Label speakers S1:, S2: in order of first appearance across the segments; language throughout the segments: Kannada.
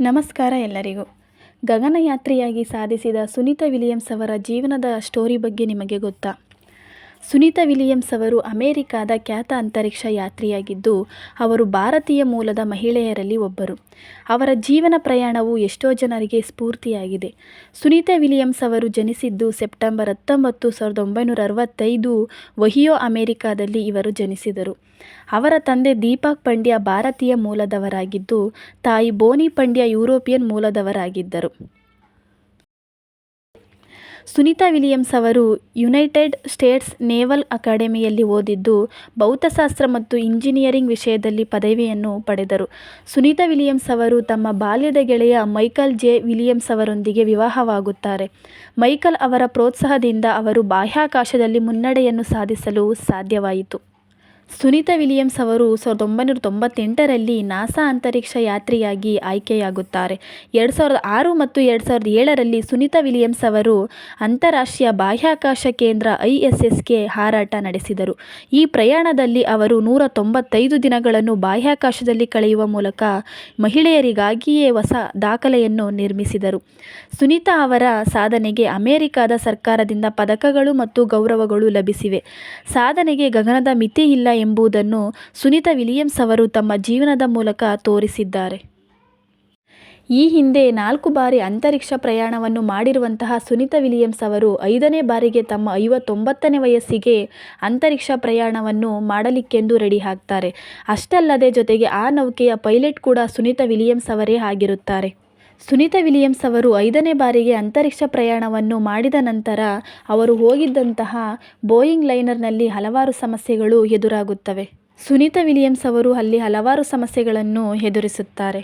S1: ನಮಸ್ಕಾರ ಎಲ್ಲರಿಗೂ. ಗಗನಯಾತ್ರಿಯಾಗಿ ಸಾಧಿಸಿದ ಸುನೀತಾ ವಿಲಿಯಮ್ಸ್ ಅವರ ಜೀವನದ ಸ್ಟೋರಿ ಬಗ್ಗೆ ನಿಮಗೆ ಗೊತ್ತಾ? ಸುನೀತಾ ವಿಲಿಯಮ್ಸ್ ಅವರು ಅಮೆರಿಕಾದ ಖ್ಯಾತ ಅಂತರಿಕ್ಷ ಯಾತ್ರಿಯಾಗಿದ್ದು, ಅವರು ಭಾರತೀಯ ಮೂಲದ ಮಹಿಳೆಯರಲ್ಲಿ ಒಬ್ಬರು. ಅವರ ಜೀವನ ಪ್ರಯಾಣವು ಎಷ್ಟೋ ಜನರಿಗೆ ಸ್ಫೂರ್ತಿಯಾಗಿದೆ. ಸುನೀತಾ ವಿಲಿಯಮ್ಸ್ ಅವರು ಜನಿಸಿದ್ದು ಸೆಪ್ಟೆಂಬರ್ ಹತ್ತೊಂಬತ್ತು ಸಾವಿರದ ಒಂಬೈನೂರ ಅರವತ್ತೈದು, ಒಹಿಯೋ, ಅಮೆರಿಕಾದಲ್ಲಿ ಇವರು ಜನಿಸಿದರು. ಅವರ ತಂದೆ ದೀಪಕ್ ಪಂಡ್ಯ ಭಾರತೀಯ ಮೂಲದವರಾಗಿದ್ದು, ತಾಯಿ ಬೋನಿ ಪಂಡ್ಯ ಯುರೋಪಿಯನ್ ಮೂಲದವರಾಗಿದ್ದರು. ಸುನೀತಾ ವಿಲಿಯಮ್ಸ್ ಅವರು ಯುನೈಟೆಡ್ ಸ್ಟೇಟ್ಸ್ ನೇವಲ್ ಅಕಾಡೆಮಿಯಲ್ಲಿ ಓದಿದ್ದು ಭೌತಶಾಸ್ತ್ರ ಮತ್ತು ಇಂಜಿನಿಯರಿಂಗ್ ವಿಷಯದಲ್ಲಿ ಪದವಿಯನ್ನು ಪಡೆದರು. ಸುನೀತಾ ವಿಲಿಯಮ್ಸ್ ಅವರು ತಮ್ಮ ಬಾಲ್ಯದ ಗೆಳೆಯ ಮೈಕಲ್ ಜೆ. ವಿಲಿಯಮ್ಸ್ ಅವರೊಂದಿಗೆ ವಿವಾಹವಾಗುತ್ತಾರೆ. ಮೈಕಲ್ ಅವರ ಪ್ರೋತ್ಸಾಹದಿಂದ ಅವರು ಬಾಹ್ಯಾಕಾಶದಲ್ಲಿ ಮುನ್ನಡೆಯನ್ನು ಸಾಧಿಸಲು ಸಾಧ್ಯವಾಯಿತು. ಸುನೀತಾ ವಿಲಿಯಮ್ಸ್ ಅವರು ಸಾವಿರದ ಒಂಬೈನೂರ ತೊಂಬತ್ತೆಂಟರಲ್ಲಿ ನಾಸಾ ಅಂತರಿಕ್ಷ ಯಾತ್ರಿಯಾಗಿ ಆಯ್ಕೆಯಾಗುತ್ತಾರೆ. ಎರಡು ಸಾವಿರದ ಆರು ಮತ್ತು ಎರಡು ಸಾವಿರದ ಏಳರಲ್ಲಿ ಸುನೀತಾ ವಿಲಿಯಮ್ಸ್ ಅವರು ಅಂತಾರಾಷ್ಟ್ರೀಯ ಬಾಹ್ಯಾಕಾಶ ಕೇಂದ್ರ ಐ ಎಸ್ ಎಸ್ಗೆ ಹಾರಾಟ ನಡೆಸಿದರು. ಈ ಪ್ರಯಾಣದಲ್ಲಿ ಅವರು ನೂರ ತೊಂಬತ್ತೈದು ದಿನಗಳನ್ನು ಬಾಹ್ಯಾಕಾಶದಲ್ಲಿ ಕಳೆಯುವ ಮೂಲಕ ಮಹಿಳೆಯರಿಗಾಗಿಯೇ ಹೊಸ ದಾಖಲೆಯನ್ನು ನಿರ್ಮಿಸಿದರು. ಸುನೀತಾ ಅವರ ಸಾಧನೆಗೆ ಅಮೆರಿಕಾದ ಸರ್ಕಾರದಿಂದ ಪದಕಗಳು ಮತ್ತು ಗೌರವಗಳು ಲಭಿಸಿವೆ. ಸಾಧನೆಗೆ ಗಗನದ ಮಿತಿ ಇಲ್ಲ ಎಂಬುದನ್ನು ಸುನೀತಾ ವಿಲಿಯಮ್ಸ್ ಅವರು ತಮ್ಮ ಜೀವನದ ಮೂಲಕ ತೋರಿಸಿದ್ದಾರೆ. ಈ ಹಿಂದೆ ನಾಲ್ಕು ಬಾರಿ ಅಂತರಿಕ್ಷ ಪ್ರಯಾಣವನ್ನು ಮಾಡಿರುವಂತಹ ಸುನೀತಾ ವಿಲಿಯಮ್ಸ್ ಅವರು ಐದನೇ ಬಾರಿಗೆ ತಮ್ಮ ಐವತ್ತೊಂಬತ್ತನೇ ವಯಸ್ಸಿಗೆ ಅಂತರಿಕ್ಷ ಪ್ರಯಾಣವನ್ನು ಮಾಡಲಿಕ್ಕೆಂದು ರೆಡಿ ಆಗ್ತಾರೆ. ಅಷ್ಟಲ್ಲದೆ ಜೊತೆಗೆ ಆ ನೌಕೆಯ ಪೈಲಟ್ ಕೂಡ ಸುನೀತಾ ವಿಲಿಯಮ್ಸ್ ಅವರೇ ಆಗಿರುತ್ತಾರೆ. ಸುನೀತಾ ವಿಲಿಯಮ್ಸ್ ಅವರು ಐದನೇ ಬಾರಿಗೆ ಅಂತರಿಕ್ಷ ಪ್ರಯಾಣವನ್ನು ಮಾಡಿದ ನಂತರ ಅವರು ಹೋಗಿದ್ದಂತಹ ಬೋಯಿಂಗ್ ಲೈನರ್ನಲ್ಲಿ ಹಲವಾರು ಸಮಸ್ಯೆಗಳು ಎದುರಾಗುತ್ತವೆ. ಸುನೀತಾ ವಿಲಿಯಮ್ಸ್ ಅವರು ಅಲ್ಲಿ ಹಲವಾರು ಸಮಸ್ಯೆಗಳನ್ನು ಎದುರಿಸುತ್ತಾರೆ.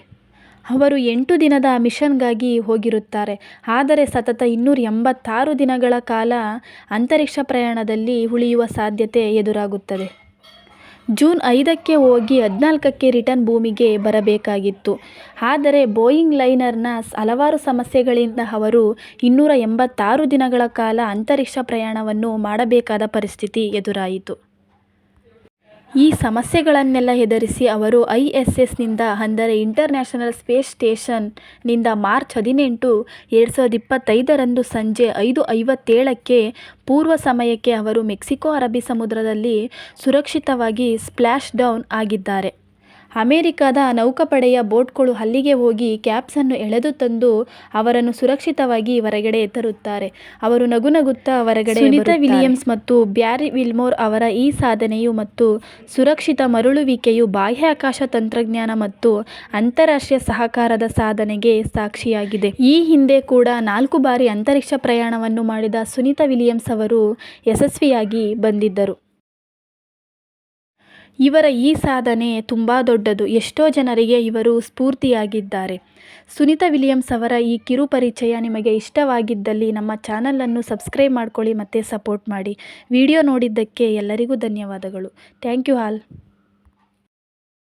S1: ಅವರು ಎಂಟು ದಿನದ ಮಿಷನ್ಗಾಗಿ ಹೋಗಿರುತ್ತಾರೆ. ಆದರೆ ಸತತ ಇನ್ನೂರ ಎಂಬತ್ತಾರು ದಿನಗಳ ಕಾಲ ಅಂತರಿಕ್ಷ ಪ್ರಯಾಣದಲ್ಲಿ ಉಳಿಯುವ ಸಾಧ್ಯತೆ ಎದುರಾಗುತ್ತದೆ. ಜೂನ್ ಐದಕ್ಕೆ ಹೋಗಿ ಹದಿನಾಲ್ಕಕ್ಕೆ ರಿಟರ್ನ್ ಭೂಮಿಗೆ ಬರಬೇಕಾಗಿತ್ತು. ಆದರೆ ಬೋಯಿಂಗ್ ಲೈನರ್ನ ಹಲವಾರು ಸಮಸ್ಯೆಗಳಿಂದ ಅವರು ಇನ್ನೂರ ಎಂಬತ್ತಾರು ದಿನಗಳ ಕಾಲ ಅಂತರಿಕ್ಷ ಪ್ರಯಾಣವನ್ನು ಮಾಡಬೇಕಾದ ಪರಿಸ್ಥಿತಿ ಎದುರಾಯಿತು. ಈ ಸಮಸ್ಯೆಗಳನ್ನೆಲ್ಲ ಎದುರಿಸಿ ಅವರು ಐ ಎಸ್ ಎಸ್ನಿಂದ ಅಂದರೆ ಇಂಟರ್ನ್ಯಾಷನಲ್ ಸ್ಪೇಸ್ ಸ್ಟೇಷನ್ನಿಂದ ಮಾರ್ಚ್ ಹದಿನೆಂಟು ಎರಡು ಸಾವಿರದ ಇಪ್ಪತ್ತೈದರಂದು ಸಂಜೆ ಐದು ಐವತ್ತೇಳಕ್ಕೆ ಪೂರ್ವ ಸಮಯಕ್ಕೆ ಅವರು ಮೆಕ್ಸಿಕೋ ಅರಬ್ಬಿ ಸಮುದ್ರದಲ್ಲಿ ಸುರಕ್ಷಿತವಾಗಿ ಸ್ಪ್ಲ್ಯಾಶ್ ಡೌನ್ ಆಗಿದ್ದಾರೆ. ಅಮೆರಿಕದ ನೌಕಾಪಡೆಯ ಬೋಟ್ಗಳು ಅಲ್ಲಿಗೆ ಹೋಗಿ ಕ್ಯಾಪ್ಸನ್ನು ಎಳೆದು ತಂದು ಅವರನ್ನು ಸುರಕ್ಷಿತವಾಗಿ ಹೊರಗಡೆ ತರುತ್ತಾರೆ. ಅವರು ನಗು ನಗುತ್ತಾ ಹೊರಗಡೆ ಸುನೀತಾ ವಿಲಿಯಮ್ಸ್ ಮತ್ತು ಬ್ಯಾರಿ ವಿಲ್ಮೋರ್ ಅವರ ಈ ಸಾಧನೆಯು ಮತ್ತು ಸುರಕ್ಷಿತ ಮರಳುವಿಕೆಯು ಬಾಹ್ಯಾಕಾಶ ತಂತ್ರಜ್ಞಾನ ಮತ್ತು ಅಂತಾರಾಷ್ಟ್ರೀಯ ಸಹಕಾರದ ಸಾಧನೆಗೆ ಸಾಕ್ಷಿಯಾಗಿದೆ. ಈ ಹಿಂದೆ ಕೂಡ ನಾಲ್ಕು ಬಾರಿ ಅಂತರಿಕ್ಷ ಪ್ರಯಾಣವನ್ನು ಮಾಡಿದ ಸುನೀತಾ ವಿಲಿಯಮ್ಸ್ ಅವರು ಯಶಸ್ವಿಯಾಗಿ ಬಂದಿದ್ದರು. ಇವರ ಈ ಸಾಧನೆ ತುಂಬ ದೊಡ್ಡದು. ಎಷ್ಟೋ ಜನರಿಗೆ ಇವರು ಸ್ಫೂರ್ತಿಯಾಗಿದ್ದಾರೆ. ಸುನೀತಾ ವಿಲಿಯಮ್ಸ್ ಅವರ ಈ ಕಿರು ಪರಿಚಯ ನಿಮಗೆ ಇಷ್ಟವಾಗಿದ್ದಲ್ಲಿ ನಮ್ಮ ಚಾನಲನ್ನು ಸಬ್ಸ್ಕ್ರೈಬ್ ಮಾಡ್ಕೊಳ್ಳಿ ಮತ್ತು ಸಪೋರ್ಟ್ ಮಾಡಿ. ವಿಡಿಯೋ ನೋಡಿದ್ದಕ್ಕೆ ಎಲ್ಲರಿಗೂ ಧನ್ಯವಾದಗಳು. Thank you all.